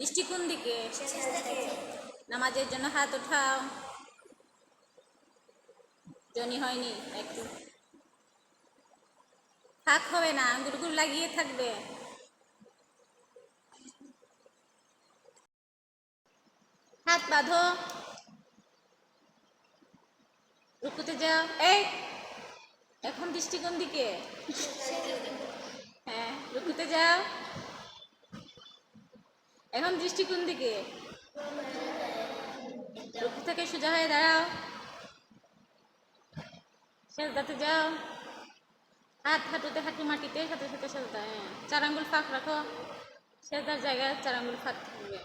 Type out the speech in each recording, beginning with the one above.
দৃষ্টি কোন দিকে? নামাজের জন্য হাত উঠাও। জনি হয়নি, একটু। থাক হবে না গুড়গুড় লাগিয়ে থাকবে। হাত বাঁধো। রুকুতে যাও। এই, এখন দৃষ্টি কোন দিকে? হ্যাঁ রুকুতে যাও। এখন দৃষ্টি কোন দিকে? থেকে সোজা হয়ে দাঁড়াও। সেজদাতে যাও। হাত হাঁটুতে, হাঁটু মাটিতে, সাথে সাথে সেজদা হ্যাঁ। চার আঙ্গুল ফাঁক রাখো। সেজদার জায়গায় চার আঙ্গুল ফাঁক থাকবে।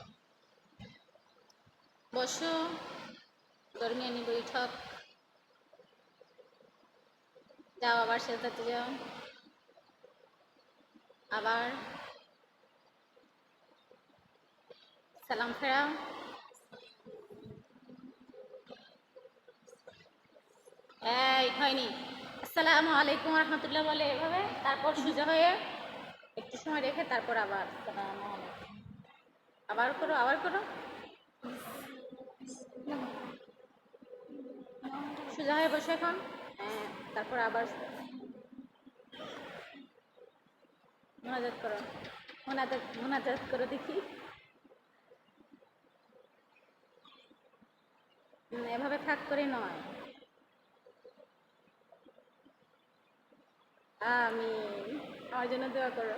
বসো। ধর্মীয় নি বৈঠক যাও আবার সেজদাতে যাও। আবার। সালাম ফেরাও এই, হয়নি। আসসালামু আলাইকুম রহমতুল্লাহ বলে এভাবে। তারপর সোজা হয়ে একটু সময় রেখে তারপর আবার আবার করো আবার করো। সোজা হয়ে বসে এখন। হ্যাঁ তারপর আবার মোনাজাত করো। মোনাজাত মোনাজাত করো দেখি। এভাবে ফাঁক করে নয়। আমি আমার জন্য দোয়া করো।